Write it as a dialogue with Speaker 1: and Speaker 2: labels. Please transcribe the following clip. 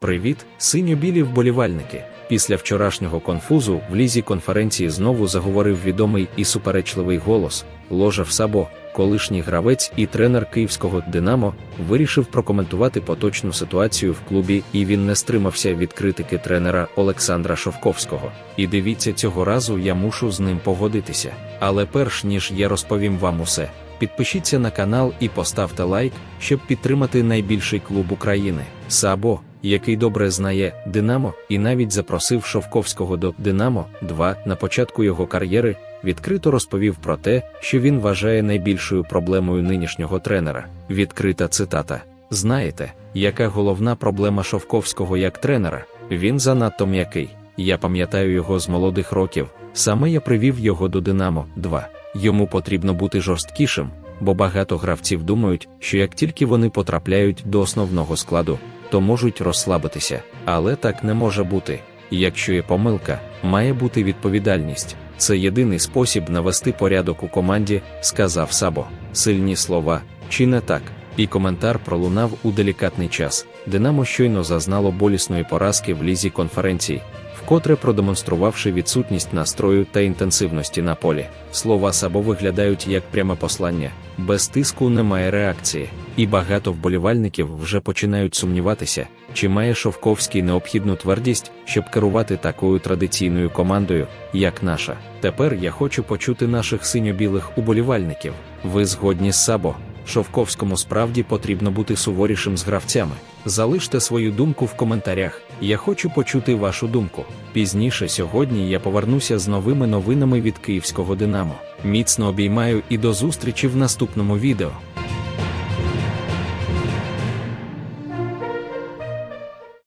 Speaker 1: Привіт, синьо-білі вболівальники. Після вчорашнього конфузу в лізі конференції знову заговорив відомий і суперечливий голос. Ложев Сабо, колишній гравець і тренер київського Динамо, вирішив прокоментувати поточну ситуацію в клубі, і він не стримався від критики тренера Олександра Шовковського. І дивіться, цього разу я мушу з ним погодитися. Але перш ніж я розповім вам усе, підпишіться на канал і поставте лайк, щоб підтримати найбільший клуб України Сабо який добре знає Динамо і навіть запросив Шовковського до Динамо 2 на початку його кар'єри, відкрито розповів про те, що він вважає найбільшою проблемою нинішнього тренера. Відкрита цитата: Знаєте, яка головна проблема Шовковського як тренера? Він занадто м'який. Я пам'ятаю його з молодих років. Саме я привів його до Динамо 2. Йому потрібно бути жорсткішим, бо багато гравців думають, що як тільки вони потрапляють до основного складу, то можуть розслабитися, але так не може бути. Якщо є помилка, має бути відповідальність. Це єдиний спосіб навести порядок у команді, сказав Сабо. Сильні слова, чи не так? І коментар пролунав у делікатний час. Динамо щойно зазнало болісної поразки в лізі конференцій, вкотре продемонструвавши відсутність настрою та інтенсивності на полі. Слова Сабо виглядають як пряме послання, без тиску немає реакції, і багато вболівальників вже починають сумніватися, чи має Шовковський необхідну твердість, щоб керувати такою традиційною командою, як наша. Тепер я хочу почути наших синьо-білих уболівальників. Ви згодні з Сабо? Шовковському справді потрібно бути суворішим з гравцями. Залиште свою думку в коментарях. Я хочу почути вашу думку. Пізніше сьогодні я повернуся з новими новинами від київського Динамо. Міцно обіймаю і до зустрічі в наступному відео.